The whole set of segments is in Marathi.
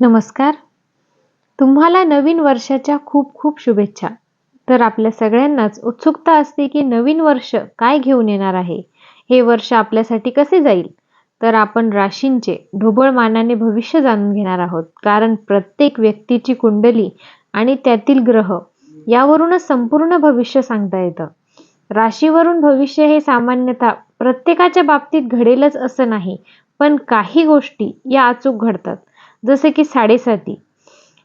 नमस्कार. तुम्हाला नवीन वर्षाच्या खूप खूप शुभेच्छा. तर आपल्या सगळ्यांनाच उत्सुकता असते की नवीन वर्ष काय घेऊन येणार आहे? हे वर्ष आपल्यासाठी कसे जाईल? तर आपण राशींचे ढोबळ मानाने भविष्य जाणून घेणार आहोत. कारण प्रत्येक व्यक्तीची कुंडली आणि त्यातील ग्रह यावरूनच संपूर्ण भविष्य सांगता येतं. राशीवरून भविष्य हे सामान्यतः प्रत्येकाच्या बाबतीत घडेलच असं नाही पण काही गोष्टी या अचूक घडतात. जसे की साडेसाती.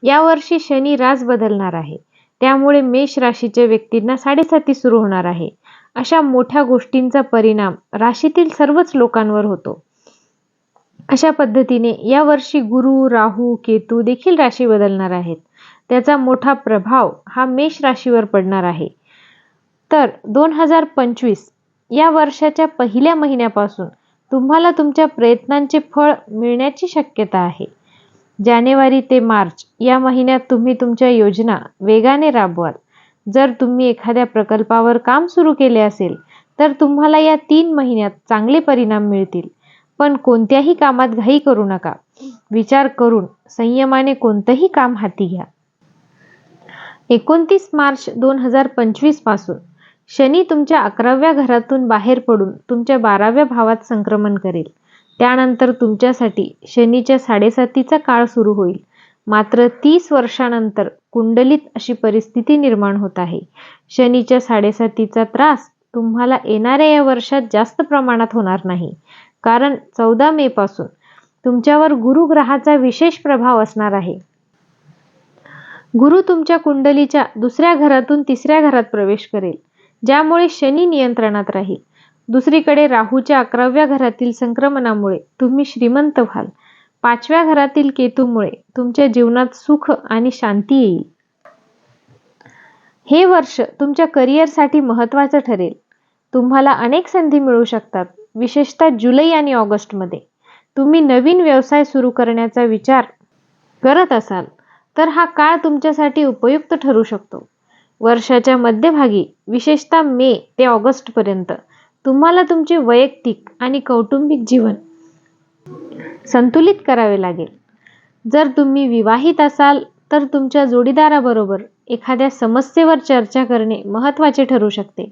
यावर्षी शनी राज बदलणार आहे. त्यामुळे मेष राशीच्या व्यक्तींना साडेसाती सुरू होणार आहे. अशा मोठ्या गोष्टींचा परिणाम राशीतील सर्वच लोकांवर होतो. अशा पद्धतीने या वर्षी गुरु राहू केतू देखील राशी बदलणार आहेत. त्याचा मोठा प्रभाव हा मेष राशीवर पडणार आहे. तर दोन हजार पंचवीस या वर्षाच्या पहिल्या महिन्यापासून तुम्हाला तुमच्या प्रयत्नांचे फळ मिळण्याची शक्यता आहे. जानेवारी ते मार्च या महिन्यात तुम्ही तुमच्या योजना वेगाने राबवाल. जर तुम्ही एखाद्या प्रकल्पावर काम सुरू केले असेल तर तुम्हाला या तीन महिन्यात चांगले परिणाम मिळतील. पण कोणत्याही कामात घाई करू नका. विचार करून संयमाने कोणतंही काम हाती घ्या. एकोणतीस मार्च दोन हजार पंचवीसपासून शनी तुमच्या अकराव्या घरातून बाहेर पडून तुमच्या बाराव्या भावात संक्रमण करेल. त्यानंतर तुमच्यासाठी शनीच्या साडेसातीचा काळ सुरू होईल. मात्र तीस वर्षानंतर कुंडलीत अशी परिस्थिती निर्माण होत आहे. शनीच्या साडेसातीचा त्रास तुम्हाला येणाऱ्या या वर्षात जास्त प्रमाणात होणार नाही. कारण चौदा मे पासून तुमच्यावर गुरुग्रहाचा विशेष प्रभाव असणार आहे. गुरु तुमच्या कुंडलीच्या दुसऱ्या घरातून तिसऱ्या घरात प्रवेश करेल ज्यामुळे शनी नियंत्रणात राहील. दुसरीकडे राहूच्या अकराव्या घरातील संक्रमणामुळे तुम्ही श्रीमंत व्हाल. पाचव्या घरातील केतूमुळे तुमच्या जीवनात सुख आणि शांती येईल. हे वर्ष तुमच्या करिअरसाठी महत्वाचं ठरेल. तुम्हाला अनेक संधी मिळू शकतात विशेषतः जुलै आणि ऑगस्टमध्ये तुम्ही नवीन व्यवसाय सुरू करण्याचा विचार करत असाल तर हा काळ तुमच्यासाठी उपयुक्त ठरू शकतो. वर्षाच्या मध्यभागी विशेषतः मे ते ऑगस्टपर्यंत तुम्हाला तुमचे वैयक्तिक आणि कौटुंबिक जीवन संतुलित करावे लागेल. जर तुम्ही विवाहित असाल तर तुमच्या जोडीदाराबरोबर एखाद्या समस्येवर चर्चा करणे महत्त्वाचे ठरू शकते.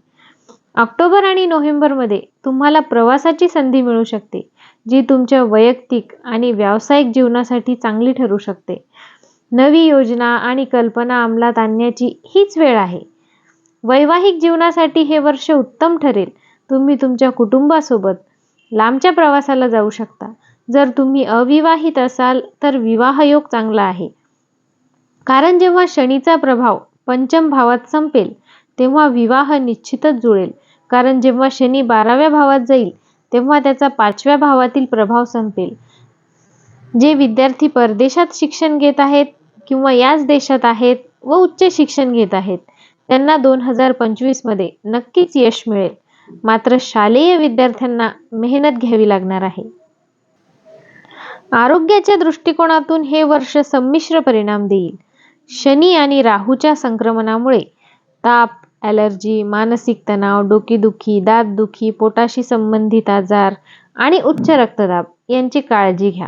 ऑक्टोबर आणि नोव्हेंबरमध्ये तुम्हाला प्रवासाची संधी मिळू शकते जी तुमच्या वैयक्तिक आणि व्यावसायिक जीवनासाठी चांगली ठरू शकते. नवी योजना आणि कल्पना अंमलात आणण्याची हीच वेळ आहे. वैवाहिक जीवनासाठी हे वर्ष उत्तम ठरेल. तुम्ही तुमच्या कुटुंबासोबत लांबच्या प्रवासाला जाऊ शकता. जर तुम्ही अविवाहित असाल तर विवाहयोग चांगला आहे. कारण जेव्हा शनीचा प्रभाव पंचम भावात संपेल तेव्हा विवाह निश्चितच जुळेल. कारण जेव्हा शनी बाराव्या भावात जाईल तेव्हा त्याचा पाचव्या भावातील प्रभाव संपेल. जे विद्यार्थी परदेशात शिक्षण घेत आहेत किंवा याच देशात आहेत व उच्च शिक्षण घेत आहेत त्यांना दोन हजार पंचवीसमध्ये नक्कीच यश मिळेल. मात्र शालेय विद्यार्थ्यांना मेहनत घ्यावी लागणार आहे. आरोग्याच्या दृष्टिकोनातून हे वर्ष संमिश्र परिणाम देईल. शनी आणि राहूच्या संक्रमणामुळे ताप ॲलर्जी मानसिक तणाव डोकेदुखी दातदुखी पोटाशी संबंधित आजार आणि उच्च रक्तदाब यांची काळजी घ्या.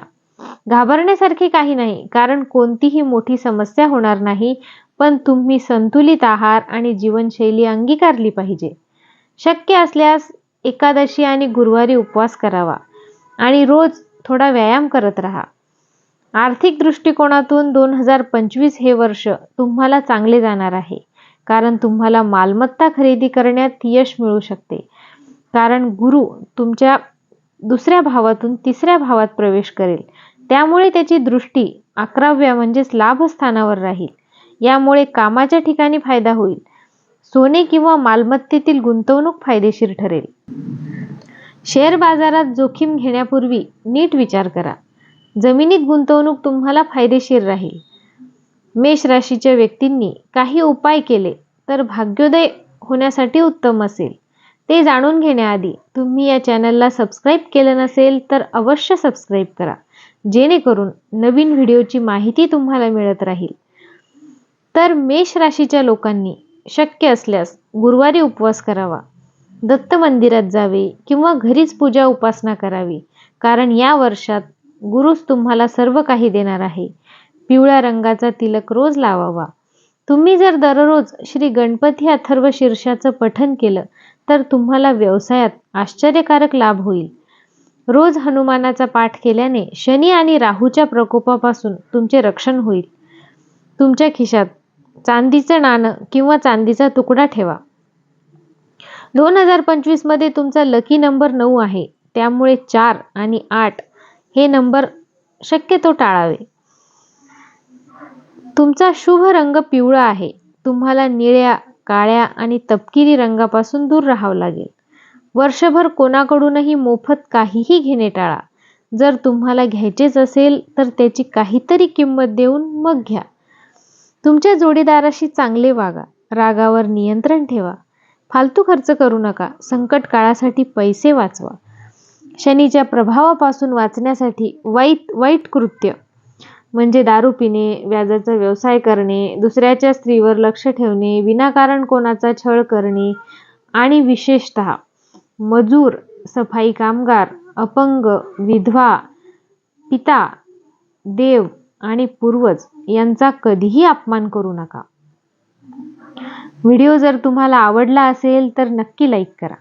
घाबरण्यासारखे काही नाही कारण कोणतीही मोठी समस्या होणार नाही पण तुम्ही संतुलित आहार आणि जीवनशैली अंगीकारली पाहिजे. शक्य असल्यास एकादशी आणि गुरुवारी उपवास करावा आणि रोज थोडा व्यायाम करत राहा. आर्थिक दृष्टिकोनातून दोन हजार पंचवीस हे वर्ष तुम्हाला चांगले जाणार आहे कारण तुम्हाला मालमत्ता खरेदी करण्यात यश मिळू शकते. कारण गुरु तुमच्या दुसऱ्या भावातून तिसऱ्या भावात प्रवेश करेल. त्यामुळे त्याची दृष्टी अकराव्या म्हणजेच लाभस्थानावर राहील. यामुळे कामाच्या ठिकाणी फायदा होईल. सोने किंवा मालमत्तेतील गुंतवणूक फायदेशीर ठरेल. शेअर बाजारात जोखीम घेण्यापूर्वी नीट विचार करा. जमिनीत गुंतवणूक तुम्हाला फायदेशीर राहील. मेष राशीच्या व्यक्तींनी काही उपाय केले तर भाग्योदय होण्यासाठी उत्तम असेल. ते जाणून घेण्याआधी तुम्ही या चॅनलला सबस्क्राईब केलं नसेल तर अवश्य सबस्क्राईब करा. जेणेकरून नवीन व्हिडिओची माहिती तुम्हाला मिळत राहील. तर मेष राशीच्या लोकांनी शक्य असल्यास गुरुवारी उपवास करावा. दत्त मंदिरात जावे किंवा घरीच पूजा उपासना करावी कारण या वर्षात गुरुच तुम्हाला सर्व काही देणार आहे. पिवळ्या रंगाचा तिलक रोज लावावा. तुम्ही जर दररोज श्री गणपती अथर्व शीर्षाचं पठन केलं तर तुम्हाला व्यवसायात आश्चर्यकारक लाभ होईल. रोज हनुमानाचा पाठ केल्याने शनी आणि राहूच्या प्रकोपापासून तुमचे रक्षण होईल. तुमच्या खिशात चांदीचं नाणं किंवा चांदीचा तुकडा ठेवा. दोन हजार पंचवीसमध्ये तुमचा लकी नंबर नऊ आहे. त्यामुळे चार आणि आठ हे नंबर शक्यतो टाळावे. तुमचा शुभ रंग पिवळा आहे. तुम्हाला निळ्या काळ्या आणि तपकिरी रंगापासून दूर राहावं लागेल. वर्षभर कोणाकडूनही मोफत काहीही घेणे टाळा. जर तुम्हाला घ्यायचेच असेल तर त्याची काहीतरी किंमत देऊन मग घ्या. तुमच्या जोडीदाराशी चांगले वागा रागावर नियंत्रण ठेवा. फालतू खर्च करू नका संकट काळासाठी पैसे वाचवा. शनीच्या प्रभावापासून वाचण्यासाठी वाईट वाईट कृत्य म्हणजे दारू पिणे व्याजाचा व्यवसाय करणे दुसऱ्याच्या स्त्रीवर लक्ष ठेवणे विनाकारण कोणाचा छळ करणे आणि विशेषत मजूर सफाई कामगार अपंग विधवा पिता देव आणि पूर्वज यांचा कधीही अपमान करू नका. व्हिडिओ जर तुम्हाला आवडला असेल तर नक्की लाईक करा.